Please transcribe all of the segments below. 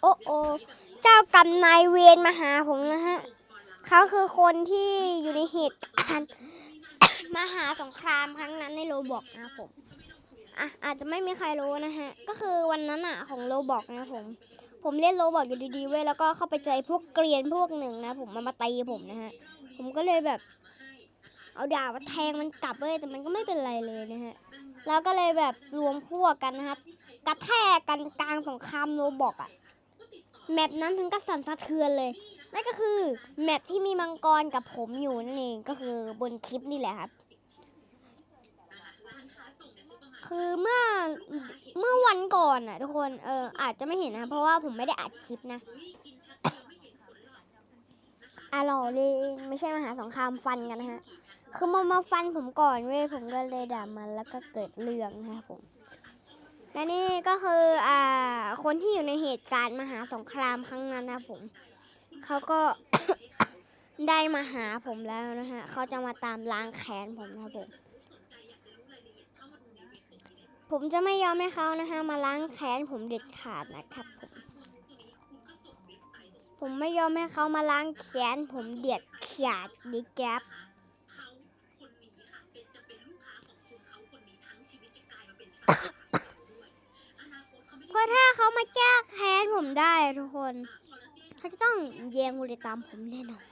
โอ้โอเจ้ากรรมนายเวรมาหาผมนะฮะเขาคือคนที่อยู่ในเหตุการณ์มหาสงครามครั้งนั้นในโรบอกนะผมอะอาจจะไม่มีใครรู้นะฮะ ก็คือวันนั้นอะของโรบอกนะผม ผมเล่นโรบอกอยู่ดีๆเว้ยแล้วก็เข้าไปเจอพวกเกรียนพวกหนึ่งนะ ผมมันมาตีผมนะฮะ ผมก็เลยแบบ เอาดาบมาแทงมันกลับเว้ยแต่มันก็ไม่เป็นไรเลยนะฮะ แล้วก็เลยแบบรวมพวกกันนะครับกระแทกกันกลางสงครามโรบอกอะ แมปนั้นถึงกระสั่นสะเทือนเลย นั่นก็คือแมปที่มีมังกรกับผมอยู่นั่นเองก็คือบนคลิปนี่แหละครับ คือเมื่อเมื่อวันก่อนอะทุกคนเอออาจจะไม่เห็นนะเพราะว่าผมไม่ได้อัดคลิปนะอะหรอเลยไม่ใช่มหาสงครามฟันกันนะฮะ คือมามาฟันผมก่อนเว้ยผมก็เลยด่ามันแล้วก็เกิดเรื่องนะครับผม และนี่ก็คืออ่าคนที่อยู่ในเหตุการณ์มหาสงครามครั้งนั้นนะผมเขาก็ ได้มาหาผมแล้วนะฮะเขาจะมาตามล้างแค้นผมนะผมผมจะไม่ยอมให้เขานะคะมาล้างแค้นผมเด็ดขาดนะครับผมผมไม่ยอมให้เขามาล้างแค้นผมเด็ดขาดดิแก๊บ เพราะถ้าเขามาแก้แค้นผมได้ทุกคนเขาจะต้องแยงผู้ติดตามผมแน่นอน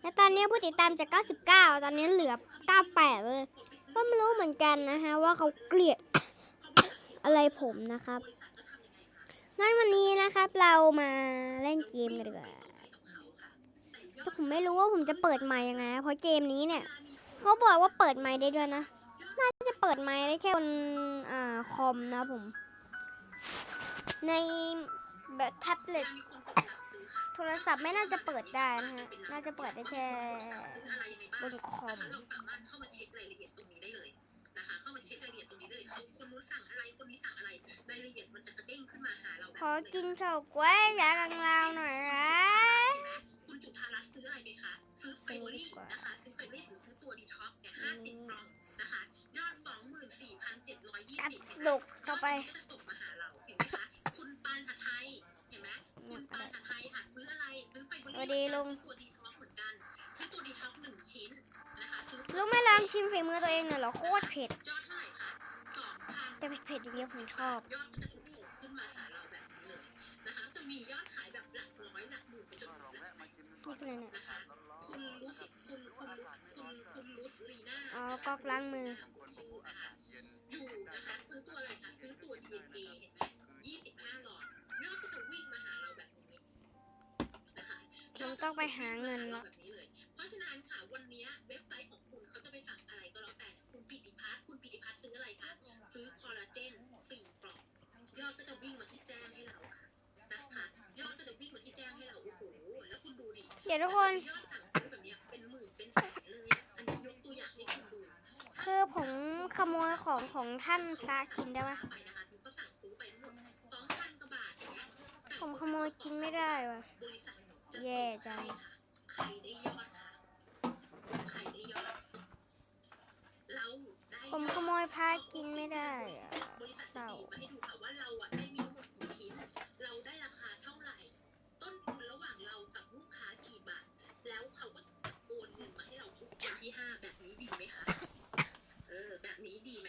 และตอนนี้ผู้ติดตามจาก 99 ตอนนี้เหลือ 98 เลยก็ไม่รู้เหมือนกันนะฮะว่าเขาเกลียดอะไรผมนะครับงั้นวันนี้นะครับเรามาเล่นเกมกันดีกว่าแต่ผมไม่รู้ว่าผมจะเปิดไมค์ยังไง เพราะเกมนี้เนี่ย เขาบอกว่าเปิดไมค์ได้ด้วยนะ จะเปิดไมค์ได้แค่บนอ่าคอมนะผม ในแบบแท็บเล็ตโทรศัพท์ไม่น่าจะเปิดได้นะฮะ น่าจะเปิดได้แค่บนคอมเราสามารถเข้ามาเช็ครายละเอียดตรงนี้ได้เลยนะคะ เข้ามาเช็ครายละเอียดตรงนี้เลยเขาคนนู้นสั่งอะไร คนนี้สั่งอะไร รายละเอียดมันจะกระเด้งขึ้นมาหาเราขอกินเฉาก๊วยยากังลาวหน่อยนะคุณจุธารัตน์ซื้ออะไรไปคะ ซื้อไฟเบอรี่นะคะ ซื้อไฟเบอรี่หรือซื้อตัวดีท็อกเนี่ยห้าสิบกล่อง นะคะยอดสองหมื่นสี่พันเจ็ดร้อยยี่กัดสิบดุกต่อไปก็จะส่งมาหาเราเห็นไหมคะคุณปานผัดไทยเห็นไหมคุณปานผัดไทยค่ะซื้ออะไรซื้อไฟเบอรี่สวัสดีลุง ซื้อตัวดีท็อกเหมือนกันซื้อตัวดีท็อกหนึ่งชิ้นนะคะซื้อลูกไม่ลองชิมฝีมือตัวเองหน่อยเหรอโคตรเผ็ดยอดเท่าไหร่คะสองพัน แต่เผ็ดๆอย่างเดียวผมชอบ ยอดก็จะถูกส่งขึ้นมาหาเราแบบนี้เลยนะคะจะมียอดขายแบบหลักร้อยหลักหมื่นไปจนถึงหลักแสนนี่คืออะไรเนี่ยนะคะ คุณรู้สิคุณคุณคุณคุณลูสลีน่าอ๋อก๊อกล้างมือ อยู่นะคะ ซื้อตัวอะไรคะซื้อตัว DNA เห็นไหมยี่สิบห้าหลอดยอดก็จะวิ่งมาหาเราแบบนี้นะคะผมต้องไปหาเงินละแบบนี้เลย เพราะฉะนั้นค่ะวันนี้เว็บไซต์ของคุณเขาจะไปสั่งอะไรก็แล้วแต่คุณปิติพัฒน์คุณปิติพัฒน์ซื้ออะไรคะซื้อคอลลาเจนสี่กล่อง ยอดก็จะวิ่งมาที่แจ้งให้เราค่ะนะคะยอดก็จะวิ่งมาที่แจ้งให้เรา เดี๋ยวทุกคน คือผมขโมยของของท่านพระกินได้ไหมผมขโมยกินไม่ได้ว่ะแย่จังให้ค่ะใครได้ยอดค่ะใครได้ยอดเราผมขโมยพระกินไม่ได้อะบริษัทเศจะร้า ทุกวันที่ห้าแบบนี้ดีไหมคะเออแบบนี้ดีไหม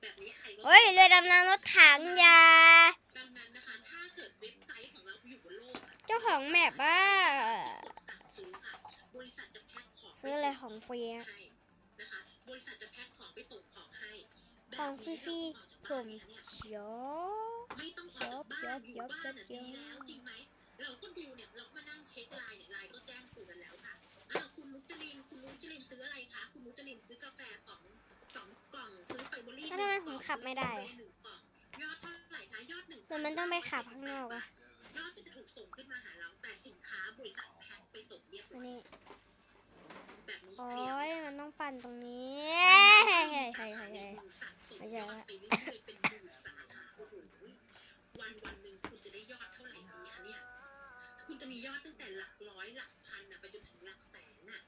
แบบนี้ใครก็เฮ้ยเรือดำน้ำรถถังยา ดังนั้นนะคะ ถ้าเกิดเว็บไซต์ของเราอยู่บนโลกอะเจ้าของแมปว่า กดสั่งซื้อค่ะบริษัทจะแพ็คของซื้ออะไรของฟรีอะ ให้นะคะบริษัทจะแพ็คของไปส่งของให้ของฟรีๆผมเนี่ยเยอะไม่ต้องออกจากบ้านอยู่ยอบบ้านยอบน่ะดียอบแล้วจริงไหมเราก็ดูเนี่ยเราก็มานั่งเช็คไลน์เนี่ยไลน์ก็แจ้งเตือนแล้ว ซื้อกาแฟสองสองกล่องซื้อไฟเบอรี่แล้วทำไมผมขับไม่ได้อะ หนึ่งกล่องยอดเท่าไหร่คะยอดหนึ่งแต่มันต้องไปขับข้างนอกอะยอดก็จะถูกส่งขึ้นมาหาเราแต่สินค้าบริษัทแพ็คไปส่งเรียบอัร้นอยนี้ แบบนี้โอ้เคลียร์ไหมยมันต้องปั่นตรงนี้เฮ้ยเฮ้ยเฮ้ยเฮ้ยเฮ้ย ไม่ใช่ละไปเรื่อยๆเป็นหมื่นสาขาโอ้โหวันวันหนึ่งคุณจะได้ยอดเท่าไหร่ดีคะเนี่ย คุณจะมียอดตั้งแต่หลักร้อยหลักพันนะไปจนถึงหลักแสนน่ะ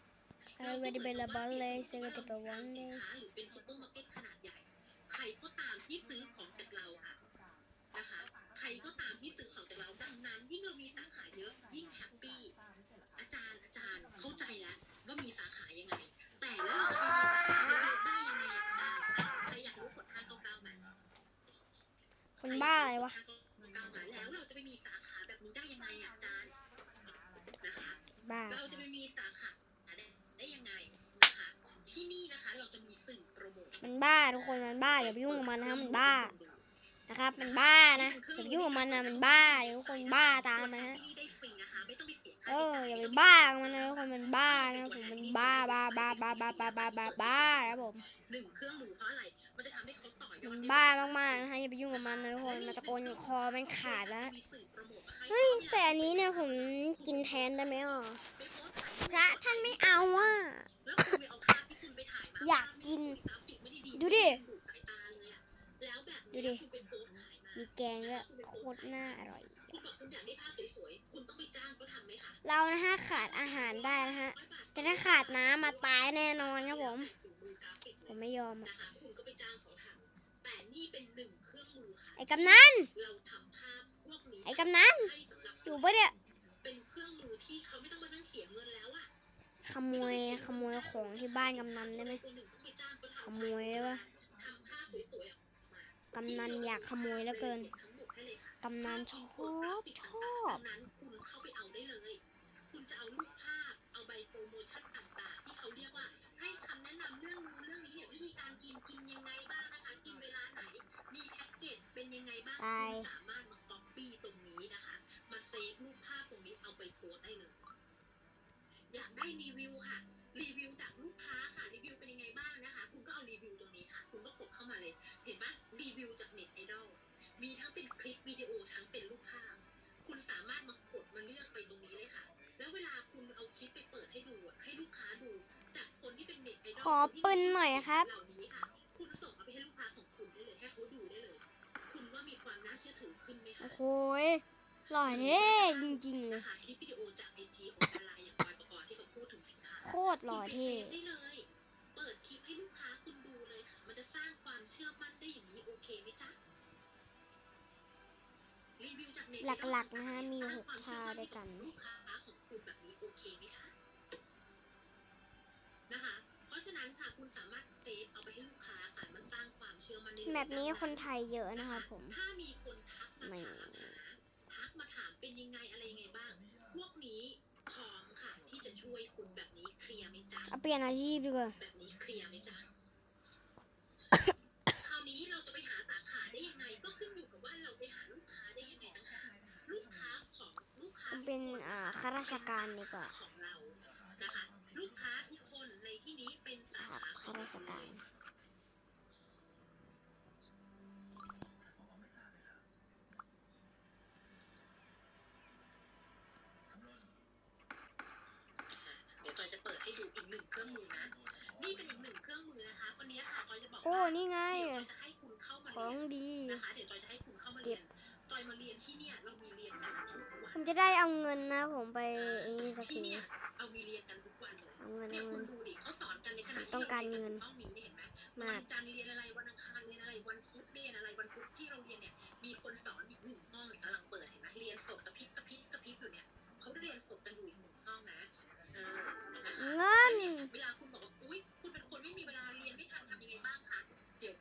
I will be the ball lay, say the ball ร้าน one สิน day. ค้าหรือเป็นซุปเปอร์มาร์เก็ตขนาดใหญ่ ใครก็ตามที่ซื้อของจากเราค่ะนะคะ ใครก็ตามที่ซื้อของจากเราดังนั้น ยิ่งเรามีสาขาเยอะ ยิ่งแฮปปี้ อาจารย์อาจารย์เข้าใจแล้วว่ามีสาขายังไง แต่แล้วเราจะมีสาขาได้ยังไงอาจารย์ใครอยากรู้กด599ไหมคนบ้าอะไรวะ599มาแล้วเราจะไปมีสาขาแบบนี้ได้ยังไงอะอาจารย์นะคะบ้า เราจะไปมีสาขา ได้ยังไงนะคะที่นี่นะคะ เราจะมีสื่อโปรโมทมันบ้าทุกคนมันบ้าอย่าไปยุ่งกับมันนะมันบ้า นะครับ มันบ้านะอย่าไปยุ่งกับมันนะมันบ้าเดี๋ยวทุกคนบ้าตามมันฮะที่นี่ได้ฟรีนะคะไม่ต้องไปเสียค่าเออใช้จ่ายอย่าไปบ้ากับมันนะทุกคนมันบ้านะผมมันบ้าบ้าบ้าบ้าบ้าบ้าบ้าบ้าบ้าครับผมหนึ่งเครื่องมือเพราะอะไรมันจะทำให้เขาต่อยอมัดนได้บ้ามากๆนะคะอย่าไปยุ่งกับมันนะทุกคนมันตะโกนคอมันขาดแล้วมีสื่อโปรโมทมาให้เฮ้ยแต่อันนี้เนี่ยผมกินแทนได้ไหมอะไปโพสต์ขายพระท่านไม่เอาอะแล้วคุณไปเอาภาพที่คุณไปถ่ายมาอยากกินกราฟิกไม่ได้ดู ดูดิ มีแกงก็โคตรน่าอร่อยคุณอยากได้ผ้าสวยๆคุณต้องไปจ้างเขาทำไหมคะเรานะฮะขาดอาหารได้นะฮะ แต่ถ้าขาดน้ำมาตายแน่นอนครับผม ผมไม่ยอมอะไอ้กำนันไอ้กำนันอยู่ปะเนี่ยเป็นเครื่องมือที่เขาไม่ต้องมานั่งเสียเงินแล้วอะขโมยขโมยของที่บ้านกำนันได้ไหมขโมยได้ปะทำภาพสวยๆ กมากำนันอยากขโมยเหลือเกินทั้งหมดให้เลยค่ะกำนันชอบชอบดังนั้นคุณเข้าไปเอาได้เลย คุณจะเอารูปภาพ เอาใบโปรโมชั่นต่างๆ ที่เขาเรียกว่า ให้คำแนะนำเรื่องนู้นเรื่องนี้เนี่ยวิธีการกินกินยังไงบ้างนะคะ กินเวลาไหน มีแพ็กเกจเป็นยังไงบ้างตายคุณสามารถมาก๊อปปี้ตรงนี้นะคะ มาเซฟรูปภาพตรงนี้เอาไปโพสต์ได้เลย อยากได้รีวิวค่ะ รีวิวจากลูกค้าค่ะรีวิวเป็นยังไงบ้างนะคะ คุณก็เอารีวิวตรงนี้ค่ะ คุณก็กดเข้ามาเลย เห็นปะรีวิวจากเน็ตไอดอลมีทั้งเป็นคลิปวิดีโอทั้งเป็นรูปภาพ คุณสามารถมากดมาเลือกไปตรงนี้เลยค่ะ แล้วเวลาคุณเอาคลิปไปเปิดให้ดูอะให้ลูกค้าดู จากคนที่เป็นเน็ตไอดอลขอปืนหน่อยครับเหล่านี้ค่ะ คุณส่งเอาไปให้ลูกค้าของคุณได้เลยให้เขาดูได้เลย คุณว่ามีความน่าเชื่อถือขึ้นไหมโอ้คะโหยหล่อเท่จริงๆเลยนะคะคลิปวิดีโอจากไอจีของดาราอย่างบอยปกรณ์ที่เขาพูดถึงสินค้า โคตรหล่อเท่คุณไปซฟได้เลย เปิดคลิปให้ลูกค้าคุณดูเลยค่ะ มันจะสร้างความเชื่อมั่นได้อย่างนี้โอเคไหมจ๊ะรีวิวจากเน็ตหลักๆนะฮะมีหกท่าด้วยกันลูกค้าของคุณแบบนี้โอเคไหมคะนะคะเพราะฉะนั้นค่ะคุณสามารถเซฟเอาไปให้ลูกค้าค่ะมันสร้างความเชื่อมั่นได้เลยแบบนี้คนไทยเยอะนะครับผมถ้ามีคนทักมาไม่ถามหาทักมาถามเป็นยังไงอะไรยังไงบ้าง พวกนี้ ลี่ยนอาชีพดีกว่าแบบนี้เคลียร์ไหมจ๊ะ คราวนี้เราจะไปหาสาขาได้ยังไงก็ขึ้นอยู่กับว่าเราไปหาลูกค้าได้ยังไงต่างหากลูกค้าของลูกค้าเป็นอ่าข้าราชการดีกว่าของเรานะคะ ลูกค้าทุกคนในที่นี้เป็นสาครับขาขข้าองราชคุณเลการ ย เดี๋ยวจอยจะเปิดให้ดูอีกหนึ่งเครื่องมือนะ นี่เป็นอีกหนึ่งเครื่องมือนะคะคนนี้ค่ะจอยจะบอก โอ้ว่านี่ไง เดี๋ยวจอยจะให้คุณเข้ามาขอเรียงนดี นะคะเดี๋ยวจอยจะให้คุณเข้ามาเรียนจอยมาเรียนที่เนี่ยเรามีเรียนกันทุกผวัมนจะได้เอาเงินนะผมไปไอ้นี่สักที่ที เนี่ยเรามีเรียนกันทุกวันเลยเอาเงินเนี่ยเอาคุเงิณน ดูดิเขาสอนกันในขณะที่ต้องการเงินห้องนี้เนี่ยเห็นไหมมาวัก นจันทร์เรียนอะไรวันอังคารเรียนอะไรวันพุธเรียนอะไรวันพุธที่เราเรียนเนี่ยมีคนสอนอีกหนึ่งห้องกำลังเปิดเห็นไหมเรียนสดกระพริบกระพริบกระพริบอยู่เนี่ยเขาเรียนสดกันอยู่อีกหนึ่งห้องนะเออนะคะ เงิน เวลาคุณบอกว่า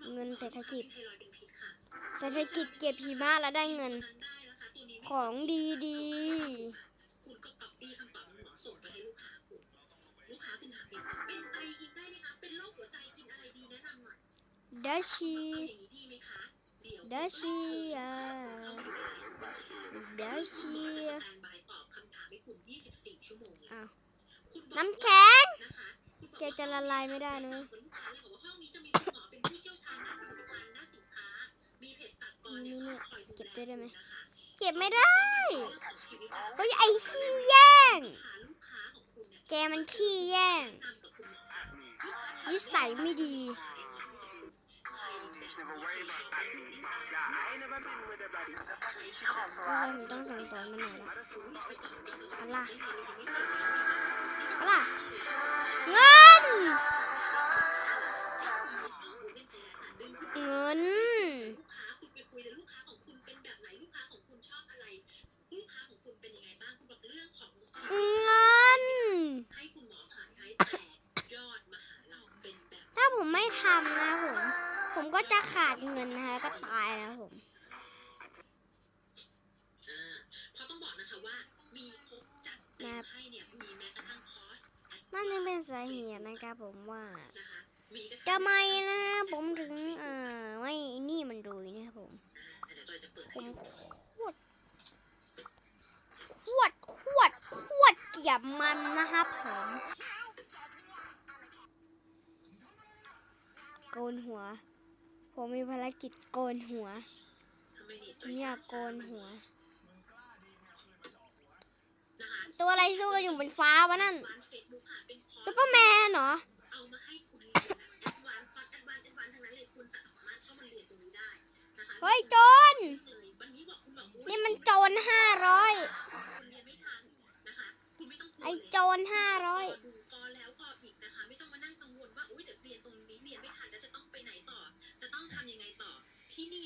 เข้ามาถามคุณหมอคุณเงินเศรษฐกิจไทรอยด์เป็นพิษค่ะเศรษฐกิจเก็บหิมะแล้วได้เงินนั้นได้นะคะตัวนี้ไม่ของดีดีคุณก็ก๊อปปี้คำตอบคุณหมอส่งไปให้ลูกค้าคุณลูกค้าคุณถามเองเป็นไตกินได้ไหมคะเป็นโรคหัวใจกินอะไรดีแนะนำหน่อยๆดัชชีเอาอย่างนี้ดีไหมคะเดี๋ยวดัชชีอะเข้ามาดูในไลน์ของคุณแชร์ดัชชีคุณหมอจะสแตนบายตอบคำถามให้คุณ24ชั่วโมงเลยอ้าวคุณบอกน้ำแข็งนะคะคุณบอกแกจะละลายไม่ได้นะ คอยดูแลเก็บได้ด้วยไหมคุณนะคะเก็บไม่ได้เรื่องของชีวิตนะคะเฮ้ยไอ้ขี้แย่งหาลูกค้าของคุณเนี่ยแกมันขี้แย่งนำกับคุณหมอนิสัยไม่ดี Never worry about acne. Yeah, I ain't never been with a body. She comes เรา around. ถึงต้องสั่งสอนมันหน่อยละ นนะคะก็ตายนะผมอ่าเพราะต้องบอกนะคะว่ามีครบจัดเต็มให้เนี่ยมีแม้กระทั่งคอร์สนั่นยังเป็นสาเหตุนะครับผมว่านะคะมีกระทั่งทำไมนะผมถึงเอ่อไม่นี่มันดูนะครับผมอ่าเดี๋ยวจอยจะเปิดผให้มดูขวดขวดขวดขวดเกียบมันนะครับผมโกนหัว ผมมีภารกิจโกนหัวทำไมนี่ผมอยากโกนหัวนะคะตัวอะไรสู้กันอยู่บนฟ้าวะนั่นวานเฟซบุ๊กค่ะเป็นคอร์สซูเปอร์แมนเหรอเอามาให้คุณเรียนแบบแอดวานซ์คอร์สแอดวานซ์แอดวานซ์ทั้งนั้นเลยคุณสามารถเข้ามาเรียนตรงนี้ได้นะคะเฮ้ยโจรเลยวันนี้บอกคุณบอกอุ๊ยนี่มันโจรห้าร้อยคุณเรียนไม่ทันนะคะคุณไม่ต้องกลัวไอ้เลยโจรห้าร้อย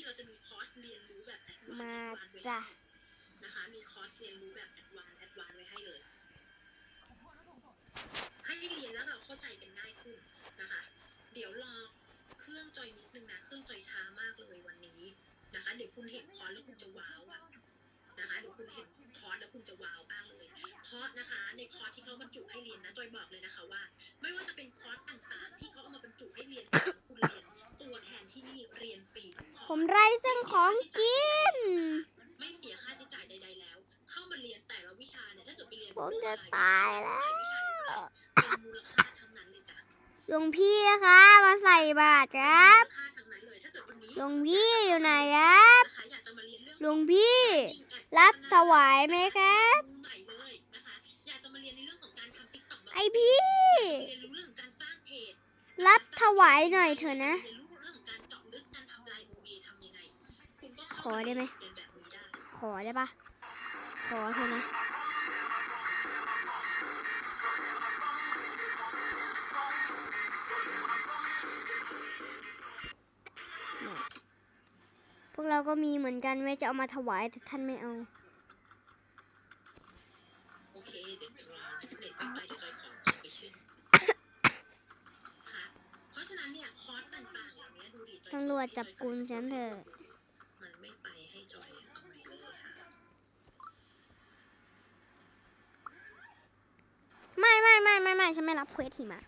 เราจะมีคอร์สเรียนรู้แบบแอดวานซ์มาแอดวานซ์ไว้จ้ะนะคะ มีคอร์สเรียนรู้แบบแอดวานซ์แอดวานซ์ไว้ให้เลย ให้เรียนแล้วเราเข้าใจกันง่ายขึ้นนะคะ เดี๋ยวรอเครื่องจอยนิดนึงนะ เครื่องจอยช้ามากเลยวันนี้นะคะ เดี๋ยวคุณเห็นคอร์สแล้วคุณจะว้าวอะนะคะเดี๋ยวคุณเห็นคอร์สแล้วคุณจะว้าวมากเลย เพราะนะคะในคอร์สที่เขาบรรจุให้เรียนนะจอยบอกเลยนะคะว่า ไม่ว่าจะเป็นคอร์สต่างๆ ที่เขาเอามาบรรจุให้เรียน ตัวแทนที่นี่เรียนฟรีทุกคอร์สผมไร้ซึ่งของกิน ไม่เสียค่าใช้จ่ายใดๆแล้ว เข้ามาเรียนแต่ละวิชาเนี่ยถ้าเกิดไปเรียนผมจะตายแล้ววิชาเนี่ยเป็นมูลค่าทั้งนั้นเลยจ้ะหลวงพี่คะมาใส่บาตรครับมูลค่าทั้งนั้นเลยถ้าเกิดวันนี้หลวงพี่อยู่ไหนครับนะคะอยากจะมาเรียนเรื่องหลวงพี่ รับถวายไหมครับมือใหม่เลยนะคะอยากจะมาเรียนในเรื่องของการทำติ๊กต็อกไอพี่เรียนรู้เรื่องของการสร้างเพจรับถวายหน่อยเถอะนะ ขอได้ไหม ขอได้ปะขอใช่ไหมพวกเราก็มีเหมือนกันแม่จะเอามาถวายแต่ท่านไม่เอาตำรวจจับกุมฉันเถอะ มันไม่ไปให้จอยเอาไปเลยค่ะ ไม่ไม่ไม่ไม่ไม่ฉันไม่รับเควสหิมะ